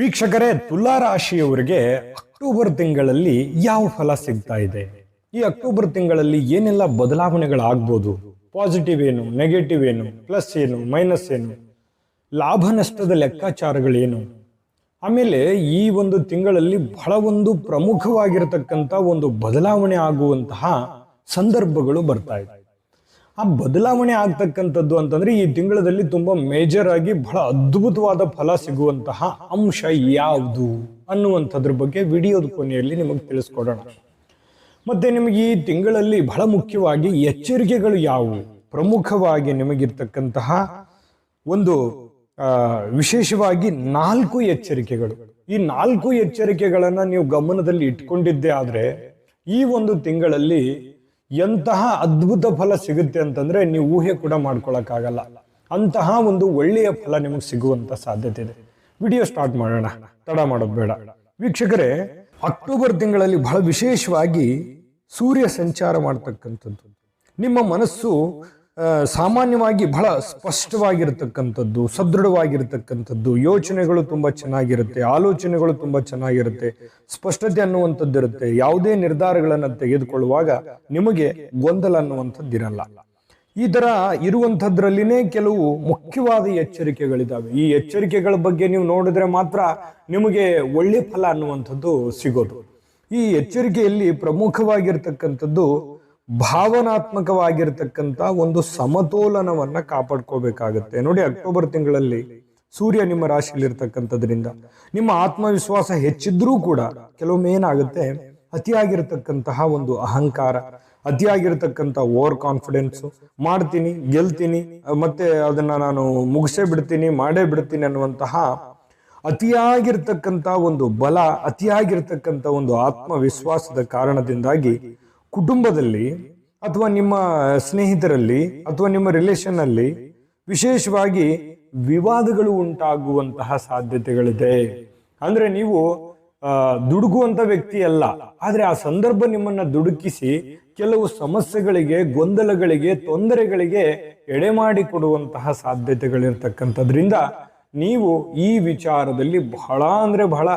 ವೀಕ್ಷಕರೇ ತುಲಾ ರಾಶಿಯವರಿಗೆ ಅಕ್ಟೋಬರ್ ತಿಂಗಳಲ್ಲಿ ಯಾವ ಫಲ ಸಿಗ್ತಾ ಇದೆ? ಈ ಅಕ್ಟೋಬರ್ ತಿಂಗಳಲ್ಲಿ ಏನೆಲ್ಲ ಬದಲಾವಣೆಗಳಾಗ್ಬೋದು? ಪಾಸಿಟಿವ್ ಏನು, ನೆಗೆಟಿವ್ ಏನು, ಪ್ಲಸ್ ಏನು, ಮೈನಸ್ ಏನು? ಲಾಭ ನಷ್ಟದ ಲೆಕ್ಕಾಚಾರಗಳೇನು? ಆಮೇಲೆ ಈ ಒಂದು ತಿಂಗಳಲ್ಲಿ ಬಹಳ ಒಂದು ಪ್ರಮುಖವಾಗಿರತಕ್ಕಂಥ ಒಂದು ಬದಲಾವಣೆ ಆಗುವಂತಹ ಸಂದರ್ಭಗಳು ಬರ್ತಾ ಇದೆ. ಆ ಬದಲಾವಣೆ ಆಗ್ತಕ್ಕಂಥದ್ದು ಅಂತಂದ್ರೆ ಈ ತಿಂಗಳಲ್ಲಿ ತುಂಬಾ ಮೇಜರ್ ಆಗಿ ಬಹಳ ಅದ್ಭುತವಾದ ಫಲ ಸಿಗುವಂತಹ ಅಂಶ ಯಾವುದು ಅನ್ನುವಂಥದ್ರ ಬಗ್ಗೆ ವಿಡಿಯೋದ ಕೊನೆಯಲ್ಲಿ ನಿಮಗೆ ತಿಳಿಸ್ಕೊಡೋಣ. ಮತ್ತೆ ನಿಮಗೆ ಈ ತಿಂಗಳಲ್ಲಿ ಬಹಳ ಮುಖ್ಯವಾಗಿ ಎಚ್ಚರಿಕೆಗಳು ಯಾವುವು? ಪ್ರಮುಖವಾಗಿ ನಿಮಗಿರ್ತಕ್ಕಂತಹ ಒಂದು ವಿಶೇಷವಾಗಿ ನಾಲ್ಕು ಎಚ್ಚರಿಕೆಗಳು. ಈ ನಾಲ್ಕು ಎಚ್ಚರಿಕೆಗಳನ್ನ ನೀವು ಗಮನದಲ್ಲಿ ಇಟ್ಕೊಂಡಿದ್ದೆ ಆದ್ರೆ ಈ ಒಂದು ತಿಂಗಳಲ್ಲಿ ಎಂತಹ ಅದ್ಭುತ ಫಲ ಸಿಗುತ್ತೆ ಅಂತಂದ್ರೆ ನೀವು ಊಹೆ ಕೂಡ ಮಾಡ್ಕೊಳಕ್ಕಾಗಲ್ಲ. ಅಂತಹ ಒಂದು ಒಳ್ಳೆಯ ಫಲ ನಿಮಗೆ ಸಿಗುವಂತ ಸಾಧ್ಯತೆ ಇದೆ. ವಿಡಿಯೋ ಸ್ಟಾರ್ಟ್ ಮಾಡೋಣ. ತಡ ಮಾಡೋದು ಬೇಡ. ವೀಕ್ಷಕರೇ, ಅಕ್ಟೋಬರ್ ತಿಂಗಳಲ್ಲಿ ಬಹಳ ವಿಶೇಷವಾಗಿ ಸೂರ್ಯ ಸಂಚಾರ ಮಾಡ್ತಕ್ಕಂಥದ್ದು. ನಿಮ್ಮ ಮನಸ್ಸು ಸಾಮಾನ್ಯವಾಗಿ ಬಹಳ ಸ್ಪಷ್ಟವಾಗಿರ್ತಕ್ಕಂಥದ್ದು, ಸದೃಢವಾಗಿರ್ತಕ್ಕಂಥದ್ದು, ಯೋಚನೆಗಳು ತುಂಬ ಚೆನ್ನಾಗಿರುತ್ತೆ, ಆಲೋಚನೆಗಳು ತುಂಬ ಚೆನ್ನಾಗಿರುತ್ತೆ, ಸ್ಪಷ್ಟತೆ ಅನ್ನುವಂಥದ್ದು ಇರುತ್ತೆ ಯಾವುದೇ ನಿರ್ಧಾರಗಳನ್ನು ತೆಗೆದುಕೊಳ್ಳುವಾಗ ನಿಮಗೆ ಗೊಂದಲ ಅನ್ನುವಂಥದ್ದು ಇರಲ್ಲ ಈ ಥರ ಇರುವಂಥದ್ರಲ್ಲಿನೇ ಕೆಲವು ಮುಖ್ಯವಾದ ಎಚ್ಚರಿಕೆಗಳಿದಾವೆ. ಈ ಎಚ್ಚರಿಕೆಗಳ ಬಗ್ಗೆ ನೀವು ನೋಡಿದ್ರೆ ಮಾತ್ರ ನಿಮಗೆ ಒಳ್ಳೆ ಫಲ ಅನ್ನುವಂಥದ್ದು ಸಿಗೋದು. ಈ ಎಚ್ಚರಿಕೆಯಲ್ಲಿ ಪ್ರಮುಖವಾಗಿರ್ತಕ್ಕಂಥದ್ದು ಭಾವನಾತ್ಮಕವಾಗಿರ್ತಕ್ಕಂಥ ಒಂದು ಸಮತೋಲನವನ್ನ ಕಾಪಾಡ್ಕೋಬೇಕಾಗತ್ತೆ. ನೋಡಿ, ಅಕ್ಟೋಬರ್ ತಿಂಗಳಲ್ಲಿ ಸೂರ್ಯ ನಿಮ್ಮ ರಾಶಿಯಲ್ಲಿರ್ತಕ್ಕಂಥದ್ರಿಂದ, ನಿಮ್ಮ ಆತ್ಮವಿಶ್ವಾಸ ಹೆಚ್ಚಿದ್ರೂ ಕೂಡ ಕೆಲವೊಮ್ಮೆ ಏನಾಗುತ್ತೆ? ಅತಿಯಾಗಿರ್ತಕ್ಕಂತಹ ಒಂದು ಅಹಂಕಾರ, ಅತಿಯಾಗಿರ್ತಕ್ಕಂಥ ಓವರ್ ಕಾನ್ಫಿಡೆನ್ಸ್. ಮಾಡ್ತೀನಿ, ಗೆಲ್ತೀನಿ, ಮತ್ತೆ ಅದನ್ನ ನಾನು ಮುಗಿಸೇ ಬಿಡ್ತೀನಿ, ಮಾಡೇ ಬಿಡ್ತೀನಿ ಅನ್ನುವಂತಹ ಅತಿಯಾಗಿರ್ತಕ್ಕಂಥ ಒಂದು ಬಲ, ಅತಿಯಾಗಿರ್ತಕ್ಕಂಥ ಒಂದು ಆತ್ಮವಿಶ್ವಾಸದ ಕಾರಣದಿಂದಾಗಿ ಕುಟುಂಬದಲ್ಲಿ ಅಥವಾ ನಿಮ್ಮ ಸ್ನೇಹಿತರಲ್ಲಿ ಅಥವಾ ನಿಮ್ಮ ರಿಲೇಷನ್ ವಿಶೇಷವಾಗಿ ವಿವಾದಗಳು ಉಂಟಾಗುವಂತಹ ಸಾಧ್ಯತೆಗಳಿದೆ. ಅಂದ್ರೆ ನೀವು ಆ, ದುಡುಕುವಂತ ವ್ಯಕ್ತಿ ಅಲ್ಲ. ಆದ್ರೆ ಆ ಸಂದರ್ಭ ನಿಮ್ಮನ್ನ ದುಡುಕಿಸಿ ಕೆಲವು ಸಮಸ್ಯೆಗಳಿಗೆ ಗೊಂದಲಗಳಿಗೆ ತೊಂದರೆಗಳಿಗೆ ಎಡೆ ಮಾಡಿಕೊಡುವಂತಹ ಸಾಧ್ಯತೆಗಳಿರ್ತಕ್ಕಂಥದ್ರಿಂದ ನೀವು ಈ ವಿಚಾರದಲ್ಲಿ ಬಹಳ ಅಂದ್ರೆ ಬಹಳ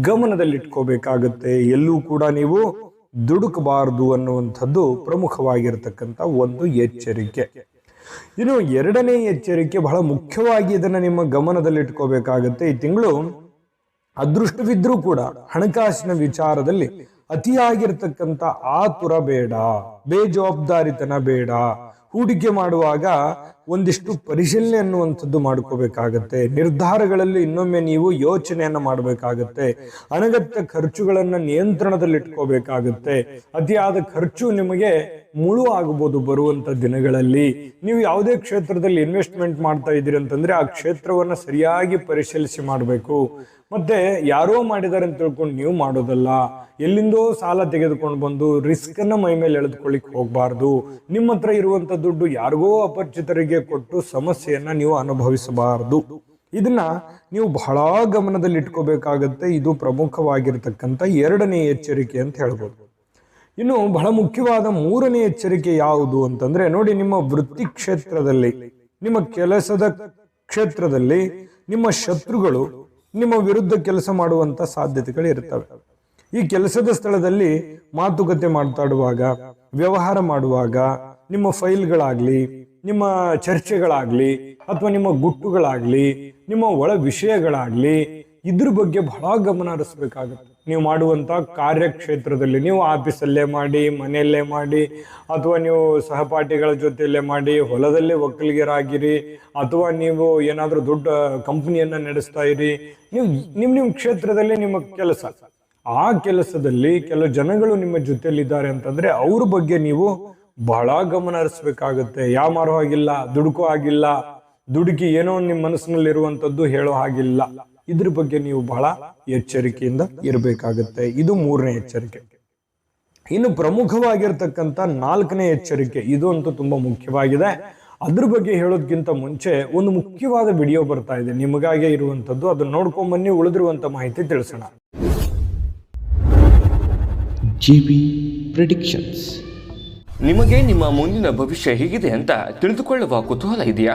ಗಮನದಲ್ಲಿಟ್ಕೋಬೇಕಾಗುತ್ತೆ. ಎಲ್ಲೂ ಕೂಡ ನೀವು ದುಡುಕಬಾರದು ಅನ್ನುವಂಥದ್ದು ಪ್ರಮುಖವಾಗಿರ್ತಕ್ಕಂಥ ಒಂದು ಎಚ್ಚರಿಕೆ. ಇನ್ನು ಎರಡನೇ ಎಚ್ಚರಿಕೆ ಬಹಳ ಮುಖ್ಯವಾಗಿ ಇದನ್ನು ನಿಮ್ಮ ಗಮನದಲ್ಲಿಟ್ಕೋಬೇಕಾಗತ್ತೆ. ಈ ತಿಂಗಳು ಅದೃಷ್ಟವಿದ್ರೂ ಕೂಡ ಹಣಕಾಸಿನ ವಿಚಾರದಲ್ಲಿ ಅತಿಯಾಗಿರ್ತಕ್ಕಂಥ ಆತುರ ಬೇಡ, ಬೇಜವಾಬ್ದಾರಿತನ ಬೇಡ. ಹೂಡಿಕೆ ಮಾಡುವಾಗ ಒಂದಿಷ್ಟು ಪರಿಶೀಲನೆ ಅನ್ನುವಂಥದ್ದು ಮಾಡ್ಕೋಬೇಕಾಗತ್ತೆ. ನಿರ್ಧಾರಗಳಲ್ಲಿ ಇನ್ನೊಮ್ಮೆ ನೀವು ಯೋಚನೆಯನ್ನು ಮಾಡಬೇಕಾಗತ್ತೆ. ಅನಗತ್ಯ ಖರ್ಚುಗಳನ್ನು ನಿಯಂತ್ರಣದಲ್ಲಿಟ್ಕೋಬೇಕಾಗತ್ತೆ. ಅತಿಯಾದ ಖರ್ಚು ನಿಮಗೆ ಮುಳು ಆಗಬಹುದು ಬರುವಂತ ದಿನಗಳಲ್ಲಿ. ನೀವು ಯಾವುದೇ ಕ್ಷೇತ್ರದಲ್ಲಿ ಇನ್ವೆಸ್ಟ್ಮೆಂಟ್ ಮಾಡ್ತಾ ಇದ್ದೀರಿ ಅಂತಂದ್ರೆ ಆ ಕ್ಷೇತ್ರವನ್ನ ಸರಿಯಾಗಿ ಪರಿಶೀಲಿಸಿ ಮಾಡಬೇಕು. ಮತ್ತೆ ಯಾರೋ ಮಾಡಿದ್ದಾರೆ ಅಂತ ತಿಳ್ಕೊಂಡು ನೀವು ಮಾಡೋದಲ್ಲ. ಎಲ್ಲಿಂದೋ ಸಾಲ ತೆಗೆದುಕೊಂಡು ಬಂದು ರಿಸ್ಕ್ ಅನ್ನ ಮೈ ಮೇಲೆ ಎಳೆದುಕೊಳ್ಳಿಕ್ ಹೋಗಬಾರ್ದು. ನಿಮ್ಮ ಹತ್ರ ಇರುವಂತ ದುಡ್ಡು ಯಾರಿಗೋ ಅಪರಿಚಿತರಿಗೆ ಕೊಟ್ಟು ಸಮಸ್ಯೆಯನ್ನ ನೀವು ಅನುಭವಿಸಬಾರದು. ಇದನ್ನ ನೀವು ಬಹಳ ಗಮನದಲ್ಲಿ ಇಟ್ಕೋಬೇಕಾಗತ್ತೆ ಇದು ಪ್ರಮುಖವಾಗಿರ್ತಕ್ಕಂಥ ಎರಡನೇ ಎಚ್ಚರಿಕೆ ಅಂತ ಹೇಳ್ಬೋದು. ಇನ್ನು ಬಹಳ ಮುಖ್ಯವಾದ ಮೂರನೇ ಎಚ್ಚರಿಕೆ ಯಾವುದು ಅಂತಂದ್ರೆ, ನೋಡಿ ನಿಮ್ಮ ವೃತ್ತಿ ಕ್ಷೇತ್ರದಲ್ಲಿ, ನಿಮ್ಮ ಕೆಲಸದ ಕ್ಷೇತ್ರದಲ್ಲಿ ನಿಮ್ಮ ಶತ್ರುಗಳು ನಿಮ್ಮ ವಿರುದ್ಧ ಕೆಲಸ ಮಾಡುವಂತ ಸಾಧ್ಯತೆಗಳು ಇರ್ತವೆ. ಈ ಕೆಲಸದ ಸ್ಥಳದಲ್ಲಿ ಮಾತುಕತೆ ಮಾತಾಡುವಾಗ ವ್ಯವಹಾರ ಮಾಡುವಾಗ, ನಿಮ್ಮ ಫೈಲ್ಗಳಾಗ್ಲಿ, ನಿಮ್ಮ ಚರ್ಚೆಗಳಾಗ್ಲಿ, ಅಥವಾ ನಿಮ್ಮ ಗುಟ್ಟುಗಳಾಗ್ಲಿ, ನಿಮ್ಮ ಒಳ ವಿಷಯಗಳಾಗ್ಲಿ ಇದ್ರ ಬಗ್ಗೆ ಬಹಳ ಗಮನ ಹರಿಸ್ಬೇಕಾಗತ್ತೆ. ನೀವು ಮಾಡುವಂತ ಕಾರ್ಯಕ್ಷೇತ್ರದಲ್ಲಿ ನೀವು ಆಫೀಸಲ್ಲೇ ಮಾಡಿ, ಮನೆಯಲ್ಲೇ ಮಾಡಿ, ಅಥವಾ ನೀವು ಸಹಪಾಠಿಗಳ ಜೊತೆಯಲ್ಲೇ ಮಾಡಿ, ಹೊಲದಲ್ಲೇ ಒಕ್ಕಲಿಗರಾಗಿರಿ ಅಥವಾ ನೀವು ಏನಾದರೂ ದೊಡ್ಡ ಕಂಪನಿಯನ್ನ ನಡೆಸ್ತಾ ಇರಿ, ನೀವು ನಿಮ್ಮ ನಿಮ್ಮ ಕ್ಷೇತ್ರದಲ್ಲಿ ನಿಮ್ಮ ಕೆಲಸ. ಆ ಕೆಲಸದಲ್ಲಿ ಕೆಲವು ಜನಗಳು ನಿಮ್ಮ ಜೊತೆಯಲ್ಲಿದ್ದಾರೆ ಅಂತಂದ್ರೆ ಅವ್ರ ಬಗ್ಗೆ ನೀವು ಬಹಳ ಗಮನ ಹರಿಸ್ಬೇಕಾಗತ್ತೆ. ಯಾವ ಮಾರೋ ಹಾಗಿಲ್ಲ, ದುಡುಕೋ ಆಗಿಲ್ಲ ದುಡುಕಿ ಏನೋ ನಿಮ್ಮ ಮನಸ್ಸಿನಲ್ಲಿ ಇರುವಂತದ್ದು ಹೇಳೋ ಹಾಗಿಲ್ಲ. ಇದ್ರ ಬಗ್ಗೆ ನೀವು ಬಹಳ ಎಚ್ಚರಿಕೆಯಿಂದ ಇರಬೇಕಾಗುತ್ತೆ. ಇದು ಮೂರನೇ ಎಚ್ಚರಿಕೆ. ಇನ್ನು ಪ್ರಮುಖವಾಗಿರ್ತಕ್ಕಂಥ ನಾಲ್ಕನೇ ಎಚ್ಚರಿಕೆ ಇದು ಅಂತೂ ತುಂಬಾ ಮುಖ್ಯವಾಗಿದೆ. ಅದ್ರ ಬಗ್ಗೆ ಹೇಳೋದ್ಕಿಂತ ಮುಂಚೆ ಒಂದು ಮುಖ್ಯವಾದ ವಿಡಿಯೋ ಬರ್ತಾ ಇದೆ. ನಿಮಗಾಗೆ ಇರುವಂತದ್ದು ಅದನ್ನ ನೋಡ್ಕೊಂಬನ್ನಿ ಉಳಿದಿರುವಂತ ಮಾಹಿತಿ ತಿಳಿಸೋಣ. GB predictions. ನಿಮಗೆ ನಿಮ್ಮ ಮುಂದಿನ ಭವಿಷ್ಯ ಹೇಗಿದೆ ಅಂತ ತಿಳಿದುಕೊಳ್ಳುವ ಕುತೂಹಲ ಇದೆಯಾ?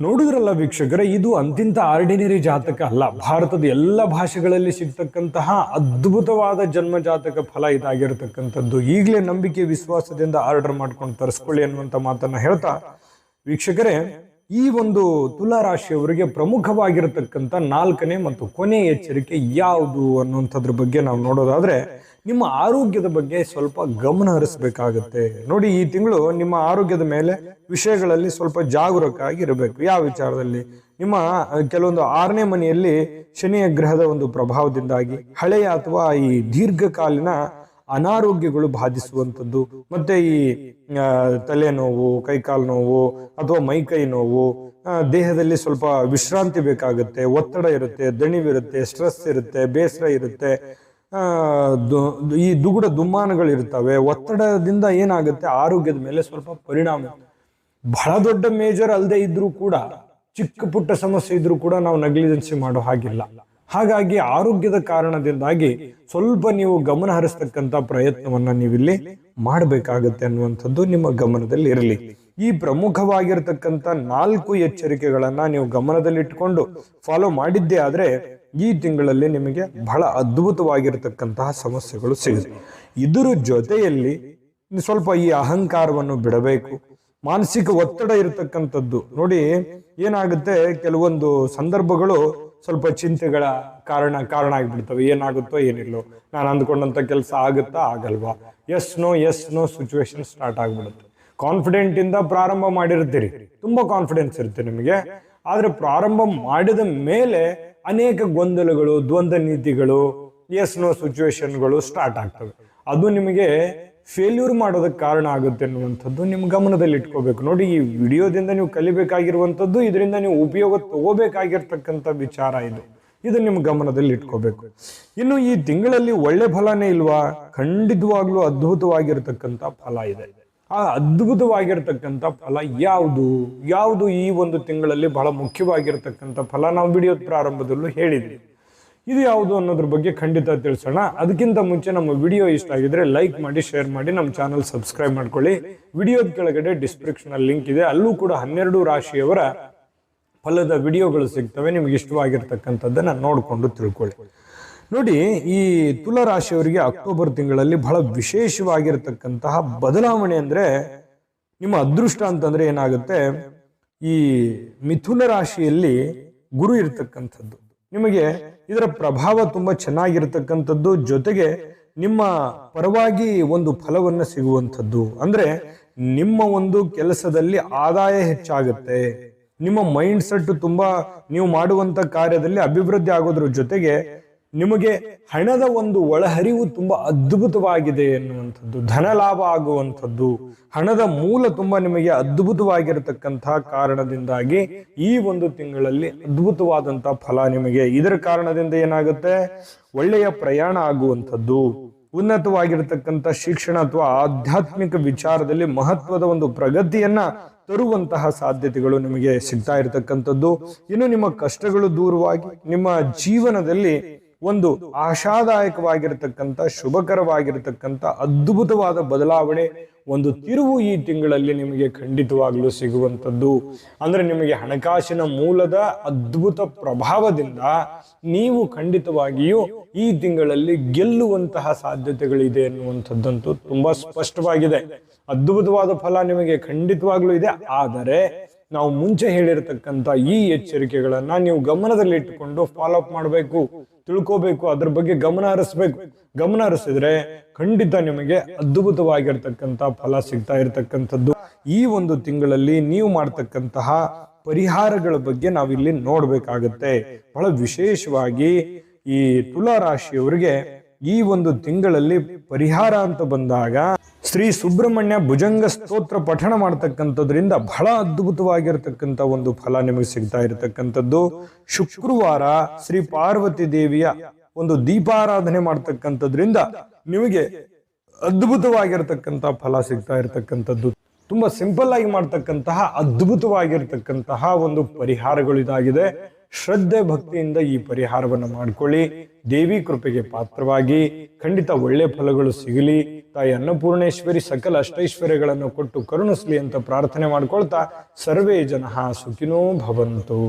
ನೋಡಿದ್ರಲ್ಲ ವೀಕ್ಷಕರೇ, ಇದು ಅಂತಿಂತ ಆರ್ಡಿನರಿ ಜಾತಕ ಅಲ್ಲ. ಭಾರತದ ಎಲ್ಲ ಭಾಷೆಗಳಲ್ಲಿ ಸಿಗ್ತಕ್ಕಂತಹ ಅದ್ಭುತವಾದ ಜನ್ಮ ಜಾತಕ ಫಲ ಇದಾಗಿರತಕ್ಕಂಥದ್ದು. ಈಗಲೇ ನಂಬಿಕೆ, ವಿಶ್ವಾಸದಿಂದ ಆರ್ಡರ್ ಮಾಡ್ಕೊಂಡು ತರಿಸ್ಕೊಳ್ಳಿ ಅನ್ನುವಂಥ ಮಾತನ್ನ ಹೇಳ್ತಾ, ವೀಕ್ಷಕರೇ ಈ ಒಂದು ತುಲಾ ರಾಶಿಯವರಿಗೆ ಪ್ರಮುಖವಾಗಿರತಕ್ಕಂಥ ನಾಲ್ಕನೇ ಮತ್ತು ಕೊನೆ ಎಚ್ಚರಿಕೆ ಯಾವುದು ಅನ್ನುವಂಥದ್ರ ಬಗ್ಗೆ ನಾವು ನೋಡೋದಾದ್ರೆ, ನಿಮ್ಮ ಆರೋಗ್ಯದ ಬಗ್ಗೆ ಸ್ವಲ್ಪ ಗಮನ ಹರಿಸಬೇಕಾಗುತ್ತೆ. ನೋಡಿ, ಈ ತಿಂಗಳು ನಿಮ್ಮ ಆರೋಗ್ಯದ ಮೇಲೆ ವಿಷಯಗಳಲ್ಲಿ ಸ್ವಲ್ಪ ಜಾಗರೂಕರಾಗಿರಬೇಕು ಯಾವ ವಿಚಾರದಲ್ಲಿ? ನಿಮ್ಮ ಕೆಲವೊಂದು ಆರನೇ ಮನೆಯಲ್ಲಿ ಶನಿಯ ಗ್ರಹದ ಒಂದು ಪ್ರಭಾವದಿಂದಾಗಿ ಹಳೆಯ ಅಥವಾ ಈ ದೀರ್ಘಕಾಲಿನ ಅನಾರೋಗ್ಯಗಳು ಬಾಧಿಸುವಂಥದ್ದು. ಮತ್ತೆ ಈ ತಲೆನೋವು, ಕೈಕಾಲು ನೋವು ಅಥವಾ ಮೈಕೈ ನೋವು ದೇಹದಲ್ಲಿ ಸ್ವಲ್ಪ ವಿಶ್ರಾಂತಿ ಬೇಕಾಗುತ್ತೆ. ಒತ್ತಡ ಇರುತ್ತೆ ದಣಿವಿರುತ್ತೆ ಸ್ಟ್ರೆಸ್ ಇರುತ್ತೆ, ಬೇಸರ ಇರುತ್ತೆ. ಈ ದುಗುಡ ದುಮ್ಮಾನಗಳು ಇರ್ತವೆ. ಒತ್ತಡದಿಂದ ಏನಾಗುತ್ತೆ? ಆರೋಗ್ಯದ ಮೇಲೆ ಸ್ವಲ್ಪ ಪರಿಣಾಮ. ಬಹಳ ದೊಡ್ಡ ಮೇಜರ್ ಅಲ್ಲದೆ ಇದ್ರೂ ಕೂಡ, ಚಿಕ್ಕ ಪುಟ್ಟ ಸಮಸ್ಯೆ ಇದ್ರೂ ಕೂಡ ನಾವು ನೆಗ್ಲಿಜೆನ್ಸಿ ಮಾಡೋ ಹಾಗಿಲ್ಲ. ಹಾಗಾಗಿ ಆರೋಗ್ಯದ ಕಾರಣದಿಂದಾಗಿ ಸ್ವಲ್ಪ ನೀವು ಗಮನ ಹರಿಸ್ತಕ್ಕಂಥ ಪ್ರಯತ್ನವನ್ನ ನೀವಿಲ್ಲಿ ಮಾಡಬೇಕಾಗತ್ತೆ ಅನ್ನುವಂಥದ್ದು ನಿಮ್ಮ ಗಮನದಲ್ಲಿ ಇರಲಿ. ಈ ಪ್ರಮುಖವಾಗಿರ್ತಕ್ಕಂಥ ನಾಲ್ಕು ಎಚ್ಚರಿಕೆಗಳನ್ನ ನೀವು ಗಮನದಲ್ಲಿಟ್ಟುಕೊಂಡು ಫಾಲೋ ಮಾಡಿದ್ದೇ ಆದ್ರೆ ಈ ತಿಂಗಳಲ್ಲಿ ನಿಮಗೆ ಬಹಳ ಅದ್ಭುತವಾಗಿರತಕ್ಕಂತಹ ಸಮಸ್ಯೆಗಳು ಸಿಗುತ್ತೆ. ಇದರ ಜೊತೆಯಲ್ಲಿ ಸ್ವಲ್ಪ ಈ ಅಹಂಕಾರವನ್ನು ಬಿಡಬೇಕು. ಮಾನಸಿಕ ಒತ್ತಡ ಇರತಕ್ಕಂಥದ್ದು. ನೋಡಿ ಏನಾಗುತ್ತೆ? ಕೆಲವೊಂದು ಸಂದರ್ಭಗಳು ಸ್ವಲ್ಪ ಚಿಂತೆಗಳ ಕಾರಣ ಕಾರಣ ಆಗ್ಬಿಡ್ತವೆ. ಏನಾಗುತ್ತೋ ಏನಿಲ್ಲೋ. ನಾನು ಅಂದ್ಕೊಂಡಂತ ಕೆಲಸ ಆಗುತ್ತಾ ಆಗಲ್ವಾ? Yes no yes no situation start ಆಗ್ಬಿಡುತ್ತೆ. ಕಾನ್ಫಿಡೆಂಟ್ ಇಂದ ಪ್ರಾರಂಭ ಮಾಡಿರ್ತೀರಿ. ತುಂಬಾ ಕಾನ್ಫಿಡೆನ್ಸ್ ಇರುತ್ತೆ ನಿಮಗೆ. ಆದರೆ ಪ್ರಾರಂಭ ಮಾಡಿದ ಮೇಲೆ ಅನೇಕ ಗೊಂದಲಗಳು, ದ್ವಂದ್ವ ನೀತಿಗಳು ಎಸ್ ನೋ ಸಿಚುವೇಶನ್ಗಳು ಸ್ಟಾರ್ಟ್ ಆಗ್ತವೆ. ಅದು ನಿಮಗೆ ಫೇಲ್ಯೂರ್ ಮಾಡೋದಕ್ಕೆ ಕಾರಣ ಆಗುತ್ತೆ ಅನ್ನುವಂಥದ್ದು ನಿಮ್ಮ ಗಮನದಲ್ಲಿ ಇಟ್ಕೋಬೇಕು. ನೋಡಿ, ಈ ವಿಡಿಯೋದಿಂದ ನೀವು ಕಲಿಬೇಕಾಗಿರುವಂಥದ್ದು, ಇದರಿಂದ ನೀವು ಉಪಯೋಗ ತಗೋಬೇಕಾಗಿರ್ತಕ್ಕಂಥ ವಿಚಾರ ಇದು. ಇದು ನಿಮ್ಮ ಗಮನದಲ್ಲಿ ಇಟ್ಕೋಬೇಕು. ಇನ್ನು ಈ ತಿಂಗಳಲ್ಲಿ ಒಳ್ಳೆ ಫಲನೇ ಇಲ್ವಾ? ಖಂಡಿತವಾಗ್ಲೂ ಅದ್ಭುತವಾಗಿರ್ತಕ್ಕಂಥ ಫಲ ಇದೆ. ಆ ಅದ್ಭುತವಾಗಿರ್ತಕ್ಕಂಥ ಫಲ ಯಾವುದು? ಯಾವುದು ಈ ಒಂದು ತಿಂಗಳಲ್ಲಿ ಬಹಳ ಮುಖ್ಯವಾಗಿರ್ತಕ್ಕಂಥ ಫಲ? ನಾವು ವಿಡಿಯೋದ ಪ್ರಾರಂಭದಲ್ಲೂ ಹೇಳಿದ್ವಿ. ಇದು ಯಾವುದು ಅನ್ನೋದ್ರ ಬಗ್ಗೆ ಖಂಡಿತ ತಿಳಿಸೋಣ. ಅದಕ್ಕಿಂತ ಮುಂಚೆ ನಮ್ಮ ವಿಡಿಯೋ ಇಷ್ಟ ಆಗಿದ್ರೆ ಲೈಕ್ ಮಾಡಿ, ಶೇರ್ ಮಾಡಿ, ನಮ್ಮ ಚಾನಲ್ ಸಬ್ಸ್ಕ್ರೈಬ್ ಮಾಡ್ಕೊಳ್ಳಿ. ವಿಡಿಯೋದ ಕೆಳಗಡೆ ಡಿಸ್ಕ್ರಿಪ್ಷನ್ ಲಿಂಕ್ ಇದೆ. ಅಲ್ಲೂ ಕೂಡ ಹನ್ನೆರಡು ರಾಶಿಯವರ ಫಲದ ವಿಡಿಯೋಗಳು ಸಿಗ್ತವೆ. ನಿಮ್ಗೆ ಇಷ್ಟವಾಗಿರ್ತಕ್ಕಂಥದ್ದನ್ನ ನೋಡಿಕೊಂಡು ತಿಳ್ಕೊಳ್ಳಿ. ನೋಡಿ, ಈ ತುಲಾ ರಾಶಿಯವರಿಗೆ ಅಕ್ಟೋಬರ್ ತಿಂಗಳಲ್ಲಿ ಬಹಳ ವಿಶೇಷವಾಗಿರ್ತಕ್ಕಂತಹ ಬದಲಾವಣೆ ಅಂದ್ರೆ ನಿಮ್ಮ ಅದೃಷ್ಟ ಅಂತಂದ್ರೆ ಏನಾಗುತ್ತೆ? ಈ ಮಿಥುನ ರಾಶಿಯಲ್ಲಿ ಗುರು ಇರ್ತಕ್ಕಂಥದ್ದು. ನಿಮಗೆ ಇದರ ಪ್ರಭಾವ ತುಂಬಾ ಚೆನ್ನಾಗಿರ್ತಕ್ಕಂಥದ್ದು, ಜೊತೆಗೆ ನಿಮ್ಮ ಪರವಾಗಿ ಒಂದು ಫಲವನ್ನ ಸಿಗುವಂಥದ್ದು. ಅಂದ್ರೆ ನಿಮ್ಮ ಒಂದು ಕೆಲಸದಲ್ಲಿ ಆದಾಯ ಹೆಚ್ಚಾಗುತ್ತೆ. ನಿಮ್ಮ ಮೈಂಡ್ ಸೆಟ್ ತುಂಬಾ ನೀವು ಮಾಡುವಂತ ಕಾರ್ಯದಲ್ಲಿ ಅಭಿವೃದ್ಧಿ ಆಗೋದ್ರ ಜೊತೆಗೆ ನಿಮಗೆ ಹಣದ ಒಂದು ಒಳಹರಿವು ತುಂಬಾ ಅದ್ಭುತವಾಗಿದೆ ಎನ್ನುವಂಥದ್ದು, ಧನ ಲಾಭ ಆಗುವಂಥದ್ದು, ಹಣದ ಮೂಲ ತುಂಬಾ ನಿಮಗೆ ಅದ್ಭುತವಾಗಿರತಕ್ಕಂತಹ ಕಾರಣದಿಂದಾಗಿ ಈ ಒಂದು ತಿಂಗಳಲ್ಲಿ ಅದ್ಭುತವಾದಂತಹ ಫಲ ನಿಮಗೆ. ಇದರ ಕಾರಣದಿಂದ ಏನಾಗುತ್ತೆ? ಒಳ್ಳೆಯ ಪ್ರಯಾಣ ಆಗುವಂಥದ್ದು. ಉನ್ನತವಾಗಿರತಕ್ಕಂಥ ಶಿಕ್ಷಣ ಅಥವಾ ಆಧ್ಯಾತ್ಮಿಕ ವಿಚಾರದಲ್ಲಿ ಮಹತ್ವದ ಒಂದು ಪ್ರಗತಿಯನ್ನ ತರುವಂತಹ ಸಾಧ್ಯತೆಗಳು ನಿಮಗೆ ಸಿಗ್ತಾ ಇರತಕ್ಕಂಥದ್ದು. ಇನ್ನು ನಿಮ್ಮ ಕಷ್ಟಗಳು ದೂರವಾಗಿ ನಿಮ್ಮ ಜೀವನದಲ್ಲಿ ಒಂದು ಆಶಾದಾಯಕವಾಗಿರತಕ್ಕಂಥ, ಶುಭಕರವಾಗಿರತಕ್ಕಂಥ, ಅದ್ಭುತವಾದ ಬದಲಾವಣೆ ಒಂದು ತಿರುವು ಈ ತಿಂಗಳಲ್ಲಿ ನಿಮಗೆ ಖಂಡಿತವಾಗ್ಲೂ ಸಿಗುವಂಥದ್ದು. ಅಂದ್ರೆ ನಿಮಗೆ ಹಣಕಾಸಿನ ಮೂಲದ ಅದ್ಭುತ ಪ್ರಭಾವದಿಂದ ನೀವು ಖಂಡಿತವಾಗಿಯೂ ಈ ತಿಂಗಳಲ್ಲಿ ಗೆಲ್ಲುವಂತಹ ಸಾಧ್ಯತೆಗಳಿದೆ ಅನ್ನುವಂಥದ್ದಂತೂ ತುಂಬಾ ಸ್ಪಷ್ಟವಾಗಿದೆ. ಅದ್ಭುತವಾದ ಫಲ ನಿಮಗೆ ಖಂಡಿತವಾಗ್ಲೂ ಇದೆ. ಆದರೆ ನಾವು ಮುಂಚೆ ಹೇಳಿರತಕ್ಕಂತ ಈ ಎಚ್ಚರಿಕೆಗಳನ್ನ ನೀವು ಗಮನದಲ್ಲಿಟ್ಟುಕೊಂಡು ಫಾಲೋಅಪ್ ಮಾಡಬೇಕು. ತಿಳ್ಕೋಬೇಕು, ಅದ್ರ ಬಗ್ಗೆ ಗಮನ ಹರಿಸ್ಬೇಕು. ಗಮನ ಹರಿಸಿದ್ರೆ ಖಂಡಿತ ನಿಮಗೆ ಅದ್ಭುತವಾಗಿರ್ತಕ್ಕಂಥ ಫಲ ಸಿಗ್ತಾ ಇರತಕ್ಕಂಥದ್ದು. ಈ ಒಂದು ತಿಂಗಳಲ್ಲಿ ನೀವು ಮಾಡ್ತಕ್ಕಂತಹ ಪರಿಹಾರಗಳ ಬಗ್ಗೆ ನಾವಿಲ್ಲಿ ನೋಡ್ಬೇಕಾಗತ್ತೆ. ಬಹಳ ವಿಶೇಷವಾಗಿ ಈ ತುಲಾ ರಾಶಿಯವರಿಗೆ ಈ ಒಂದು ತಿಂಗಳಲ್ಲಿ ಪರಿಹಾರ ಅಂತ ಬಂದಾಗ ಶ್ರೀ ಸುಬ್ರಹ್ಮಣ್ಯ ಭುಜಂಗ ಸ್ತೋತ್ರ ಪಠಣ ಮಾಡ್ತಕ್ಕಂಥದ್ರಿಂದ ಬಹಳ ಅದ್ಭುತವಾಗಿರ್ತಕ್ಕಂಥ ಒಂದು ಫಲ ನಿಮಗೆ ಸಿಗ್ತಾ ಇರತಕ್ಕಂಥದ್ದು. ಶುಕ್ರವಾರ ಶ್ರೀ ಪಾರ್ವತಿ ದೇವಿಯ ಒಂದು ದೀಪಾರಾಧನೆ ಮಾಡ್ತಕ್ಕಂಥದ್ರಿಂದ ನಿಮಗೆ ಅದ್ಭುತವಾಗಿರ್ತಕ್ಕಂಥ ಫಲ ಸಿಗ್ತಾ ಇರತಕ್ಕಂಥದ್ದು. ತುಂಬಾ ಸಿಂಪಲ್ ಆಗಿ ಮಾಡ್ತಕ್ಕಂತಹ, ಅದ್ಭುತವಾಗಿರ್ತಕ್ಕಂತಹ ಒಂದು ಪರಿಹಾರಗಳು ಇದಾಗಿದೆ. ಶ್ರದ್ಧೆ ಭಕ್ತಿಯಿಂದ ಈ ಪರಿಹಾರವನ್ನು ಮಾಡಿಕೊಳ್ಳಿ. ದೇವಿ ಕೃಪೆಗೆ ಪಾತ್ರವಾಗಿ ಖಂಡಿತ ಒಳ್ಳೆ ಫಲಗಳು ಸಿಗಲಿ. ತಾಯಿ ಅನ್ನಪೂರ್ಣೇಶ್ವರಿ ಸಕಲ ಅಷ್ಟೈಶ್ವರ್ಯಗಳನ್ನು ಕೊಟ್ಟು ಕರುಣಿಸ್ಲಿ ಅಂತ ಪ್ರಾರ್ಥನೆ ಮಾಡ್ಕೊಳ್ತಾ ಸರ್ವೇ ಜನ ಸುಖಿನೋ ಭವಂತು.